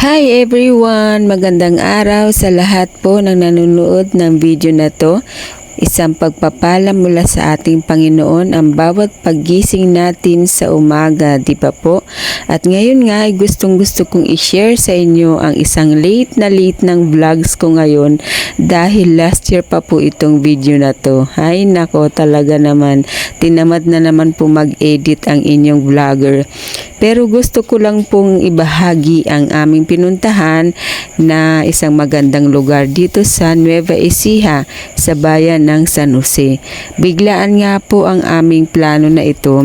Hi everyone! Magandang araw sa lahat po ng nanonood ng video na to. Isang pagpapala mula sa ating Panginoon ang bawat paggising natin sa umaga, di ba po? At ngayon nga ay gustong gusto kong i-share sa inyo ang isang late na late ng vlogs ko ngayon dahil last year pa po itong video na to. Ay nako talaga naman, tinamad na naman po mag-edit ang inyong vlogger. Pero gusto ko lang pong ibahagi ang aming pinuntahan na isang magandang lugar dito sa Nueva Ecija sa bayan ng San Jose. Biglaan nga po ang aming plano na ito.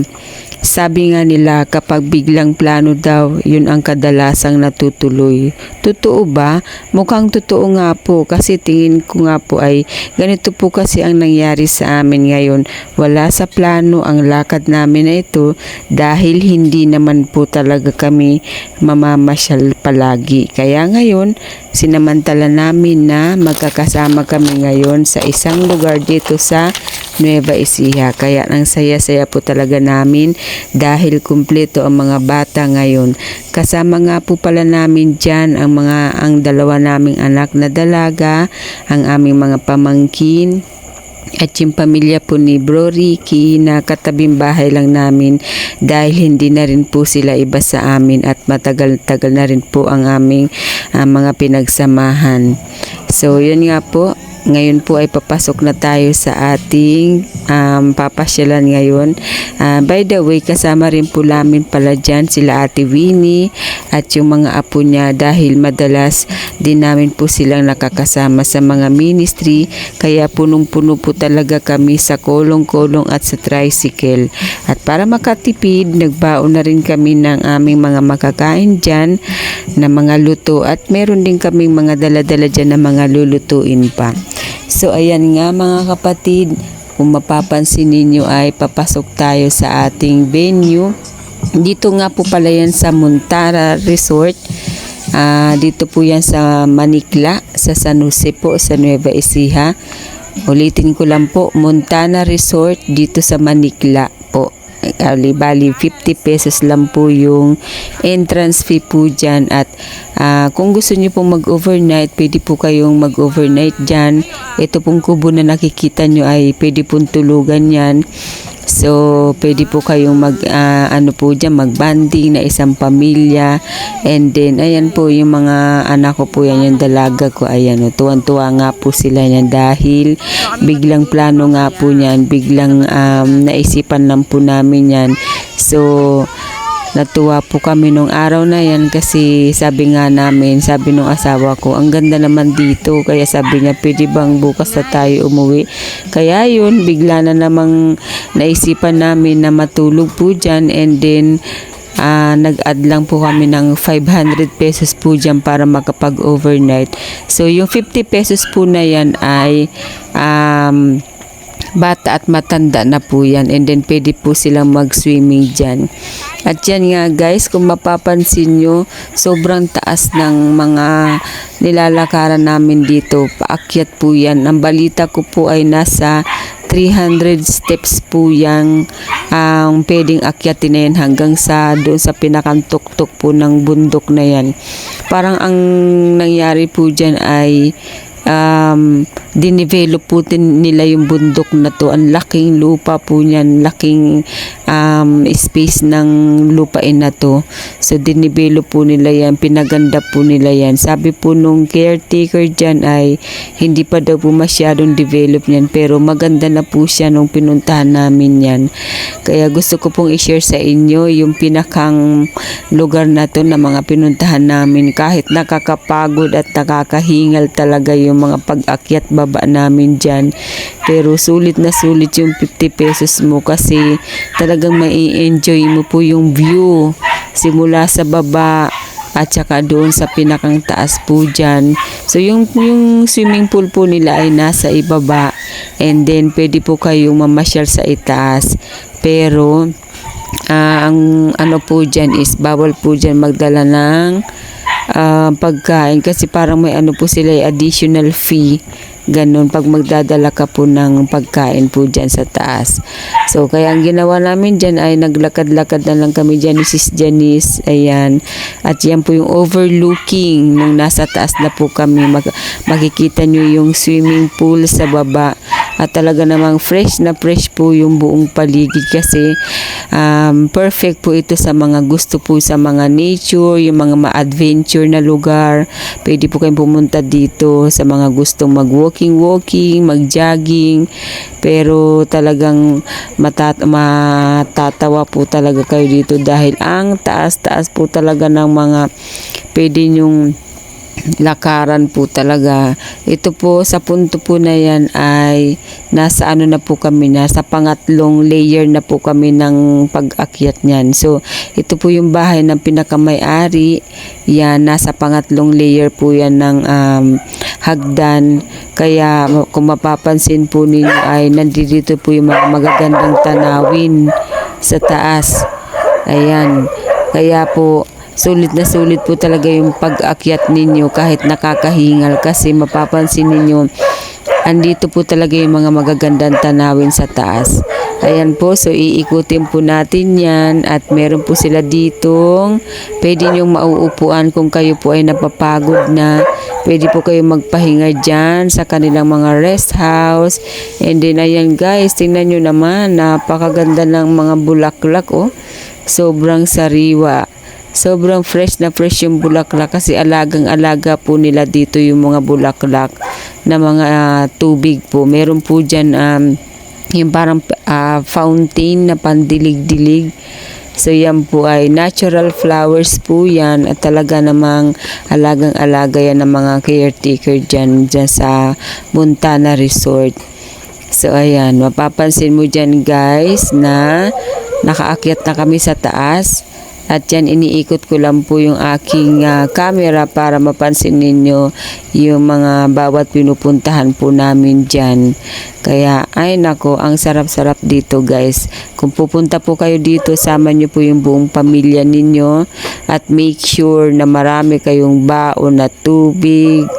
Sabi nga nila kapag biglang plano daw, yun ang kadalasang natutuloy. Totoo ba? Mukhang totoo nga po kasi tingin ko nga po ay ganito po kasi ang nangyari sa amin ngayon. Wala sa plano ang lakad namin na ito dahil hindi naman po talaga kami mamamasyal palagi. Kaya ngayon, sinamantala namin na magkakasama kami ngayon sa isang lugar dito sa Nueva Ecija. Kaya ang saya-saya po talaga namin dahil kumpleto ang mga bata ngayon. Kasama nga po pala namin dyan ang mga ang dalawa naming anak na dalaga, ang aming mga pamangkin, at yung pamilya po ni Bro Ricky na katabing bahay lang namin dahil hindi na rin po sila iba sa amin at matagal-tagal na rin po ang aming ah, mga pinagsamahan. So yun nga po, ngayon po ay papasok na tayo sa ating um, papasyalan ngayon. Ah, by the way, kasama rin po namin pala dyan sila Ate Winnie at yung mga apo niya dahil madalas din namin po silang nakakasama sa mga ministry kaya punong-puno po talaga kami sa kolong-kolong at sa tricycle. At para makatipid, nagbaon na rin kami ng aming mga makakain dyan na mga luto at meron din kaming mga dala-dala dyan na mga lulutuin pa. So ayan nga mga kapatid, kung mapapansin ninyo ay papasok tayo sa ating venue. Dito nga po pala yan sa Montara Resort. Ah, dito po yan sa Manikla, sa San Jose po, sa Nueva Ecija. Ulitin ko lang po, Montana Resort dito sa Manikla bali 50 pesos lang po yung entrance fee po dyan at ah, kung gusto niyo pong mag-overnight pwede po kayong mag-overnight dyan ito pong kubo na nakikita nyo ay pwede pong tulugan yan So, pwede po kayong mag, ah, ano po dyan, magbanding na isang pamilya. And then, ayan po, yung mga anak ko po yan, yung dalaga ko, ayan, oh, tuwan-tuwa nga po sila yan dahil biglang plano nga po niyan, biglang um, naisipan lang po namin yan. So, Natuwa po kami nung araw na yan kasi sabi nga namin, sabi nung asawa ko, ang ganda naman dito. Kaya sabi niya, pwede bang bukas na tayo umuwi? Kaya yun, bigla na namang naisipan namin na matulog po dyan and then ah, nag-add lang po kami ng 500 pesos po dyan para makapag-overnight. So, yung 50 pesos po na yan ay um, bata at matanda na po yan and then pwede po silang mag-swimming dyan. At yan nga guys, kung mapapansin nyo, sobrang taas ng mga nilalakaran namin dito. Paakyat po yan. Ang balita ko po ay nasa 300 steps po yang ang pwedeng akyatin na yan hanggang sa doon sa pinakantuktok po ng bundok na yan. Parang ang nangyari po dyan ay um, dinevelop po din nila yung bundok na to. Ang laking lupa po niyan, laking um, space ng lupain na to. So, dinevelop po nila yan, pinaganda po nila yan. Sabi po nung caretaker dyan ay hindi pa daw po masyadong develop niyan pero maganda na po siya nung pinuntahan namin yan. Kaya gusto ko pong i-share sa inyo yung pinakang lugar na to na mga pinuntahan namin kahit nakakapagod at nakakahingal talaga yung mga pag-akyat baba namin dyan. Pero sulit na sulit yung 50 pesos mo kasi talagang mai enjoy mo po yung view simula sa baba at saka doon sa pinakang taas po dyan. So yung, yung swimming pool po nila ay nasa ibaba and then pwede po kayong mamasyal sa itaas. Pero ah, ang ano po dyan is bawal po dyan magdala ng ah, pagkain kasi parang may ano po sila eh, additional fee ganun pag magdadala ka po ng pagkain po dyan sa taas. So kaya ang ginawa namin dyan ay naglakad-lakad na lang kami dyan Sis Janice. Ayan. At yan po yung overlooking nung nasa taas na po kami. Mag- makikita nyo yung swimming pool sa baba. At talaga namang fresh na fresh po yung buong paligid kasi um, perfect po ito sa mga gusto po sa mga nature, yung mga ma-adventure na lugar. Pwede po kayong pumunta dito sa mga gustong mag-walking-walking, mag-jogging. Pero talagang matat matatawa po talaga kayo dito dahil ang taas-taas po talaga ng mga pwede nyong lakaran po talaga. Ito po sa punto po na yan ay nasa ano na po kami nasa pangatlong layer na po kami ng pag-akyat niyan. So ito po yung bahay ng pinakamay-ari. Yan nasa pangatlong layer po yan ng um, hagdan. Kaya kung mapapansin po ninyo ay nandito po yung mga magagandang tanawin sa taas. Ayan. Kaya po sulit na sulit po talaga yung pag-akyat ninyo kahit nakakahingal kasi mapapansin ninyo andito po talaga yung mga magagandang tanawin sa taas. Ayan po, so iikutin po natin yan at meron po sila ditong pwede nyong mauupuan kung kayo po ay napapagod na. Pwede po kayo magpahinga dyan sa kanilang mga rest house. And then ayan guys, tingnan nyo naman, napakaganda ng mga bulaklak oh. Sobrang sariwa. Sobrang fresh na fresh yung bulaklak kasi alagang-alaga po nila dito yung mga bulaklak na mga ah, tubig po. Meron po dyan um, yung parang ah, fountain na pandilig-dilig. So yan po ay natural flowers po yan at talaga namang alagang-alaga yan ng mga caretaker dyan, dyan sa Montana Resort. So ayan, mapapansin mo dyan guys na nakaakyat na kami sa taas. At yan, iniikot ko lang po yung aking ah, camera para mapansin ninyo yung mga bawat pinupuntahan po namin dyan. Kaya, ay nako, ang sarap-sarap dito guys. Kung pupunta po kayo dito, sama nyo po yung buong pamilya ninyo at make sure na marami kayong baon na tubig,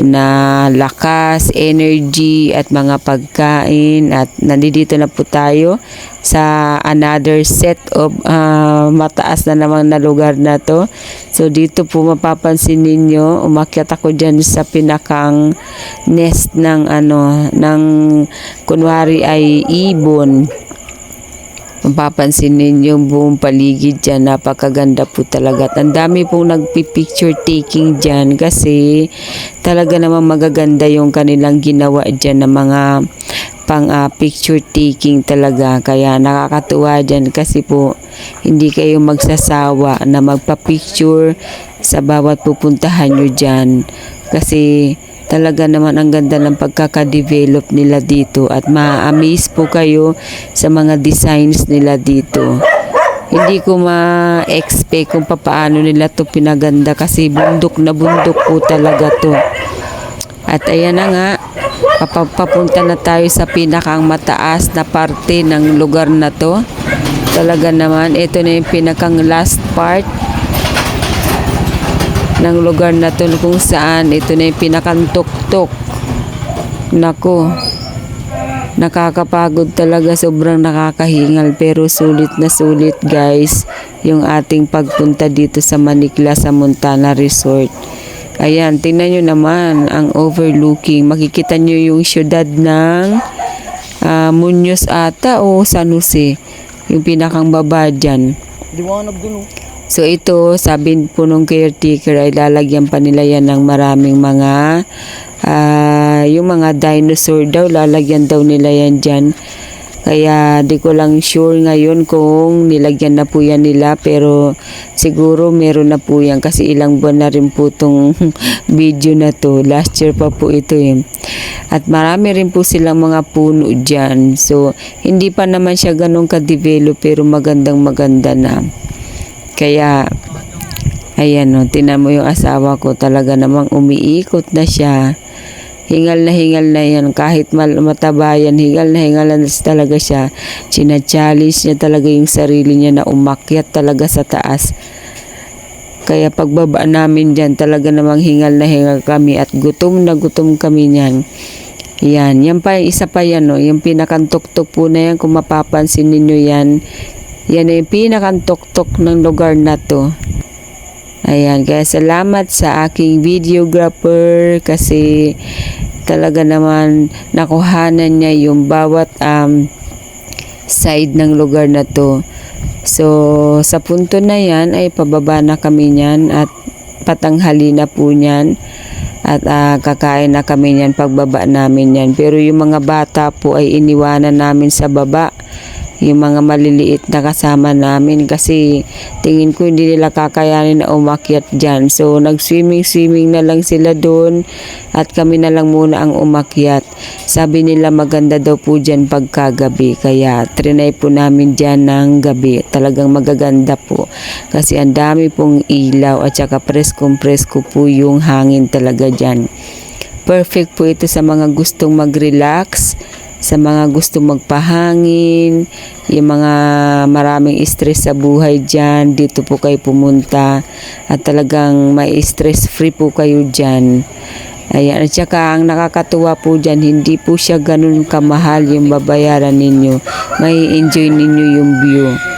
na lakas, energy at mga pagkain at nandito na po tayo sa another set of ah, mataas na naman na lugar na to. So dito po mapapansin ninyo, umakyat ako dyan sa pinakang nest ng ano, ng kunwari ay ibon. Mapapansin ninyo buong paligid dyan. Napakaganda po talaga. At ang dami pong nagpipicture taking dyan kasi talaga naman magaganda yung kanilang ginawa dyan ng mga pang ah, picture taking talaga. Kaya nakakatuwa dyan kasi po hindi kayo magsasawa na magpa-picture sa bawat pupuntahan nyo dyan. Kasi talaga naman ang ganda ng pagkakadevelop nila dito at ma-amaze po kayo sa mga designs nila dito. Hindi ko ma-expect kung paano nila to pinaganda kasi bundok na bundok po talaga to. At ayan na nga, papunta na tayo sa pinakang mataas na parte ng lugar na to. Talaga naman, ito na yung pinakang last part ng lugar na to kung saan ito na yung pinakantuktok. Nako, nakakapagod talaga, sobrang nakakahingal pero sulit na sulit guys yung ating pagpunta dito sa Manikla sa Montana Resort. Ayan, tingnan nyo naman ang overlooking. Makikita nyo yung syudad ng ah, Muñoz ata o San Jose. Yung pinakang baba dyan. Liwanag dun oh. So ito, sabi po nung caretaker ay lalagyan pa nila yan ng maraming mga ah, yung mga dinosaur daw, lalagyan daw nila yan dyan. Kaya di ko lang sure ngayon kung nilagyan na po yan nila pero siguro meron na po yan kasi ilang buwan na rin po tong video na to. Last year pa po ito eh. At marami rin po silang mga puno dyan. So hindi pa naman siya ganun ka-develop pero magandang maganda na. Kaya, ayan o, tinan mo yung asawa ko, talaga namang umiikot na siya. Hingal na hingal na yan, kahit mal mataba yan, hingal na hingal na talaga siya. Sina-challenge niya talaga yung sarili niya na umakyat talaga sa taas. Kaya pagbaba namin dyan, talaga namang hingal na hingal kami at gutom na gutom kami niyan. Yan, yan pa, isa pa yan, no? yung pinakantuktok po na yan, kung mapapansin ninyo yan, yan ay yung pinakantuktok ng lugar na to. Ayan, kaya salamat sa aking videographer kasi talaga naman nakuhanan niya yung bawat um, side ng lugar na to. So, sa punto na yan ay pababa na kami niyan at patanghali na po niyan at ah, kakain na kami niyan pagbaba namin yan. Pero yung mga bata po ay iniwanan namin sa baba yung mga maliliit na kasama namin kasi tingin ko hindi nila kakayanin na umakyat dyan. So, nag-swimming-swimming na lang sila doon at kami na lang muna ang umakyat. Sabi nila maganda daw po dyan pagkagabi kaya trinay po namin dyan ng gabi. Talagang magaganda po kasi ang dami pong ilaw at saka preskong-presko po yung hangin talaga dyan. Perfect po ito sa mga gustong mag-relax, sa mga gustong magpahangin, yung mga maraming stress sa buhay dyan, dito po kayo pumunta at talagang may stress free po kayo dyan. Ayan, at saka ang nakakatuwa po dyan, hindi po siya ganun kamahal yung babayaran ninyo. May enjoy ninyo yung view.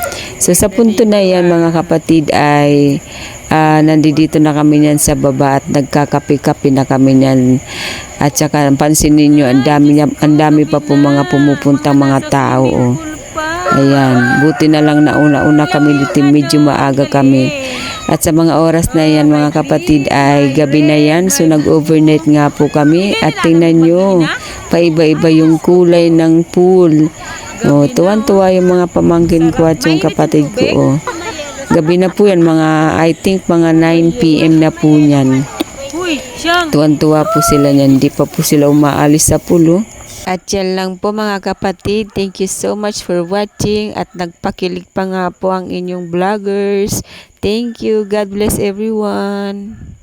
So sa punto na yan mga kapatid ay ah, nandito na kami niyan sa baba at nagkakape-kape na kami niyan. At saka pansin ninyo, ang dami, ang dami pa po mga pumupuntang mga tao. Oh. Ayan, buti na lang nauna-una kami dito, medyo maaga kami. At sa mga oras na yan mga kapatid ay gabi na yan. So nag-overnight nga po kami. At tingnan nyo, paiba-iba yung kulay ng pool. Oh, tuwan-tuwa yung mga pamangkin ko at yung kapatid ko. Oh. Gabi na po yan, mga, I think mga 9pm na po yan. Tuwan-tuwa po sila niyan. Hindi pa po sila umaalis sa pool. Oh. At yan lang po mga kapatid. Thank you so much for watching. At nagpakilig pa nga po ang inyong vloggers. Thank you. God bless everyone.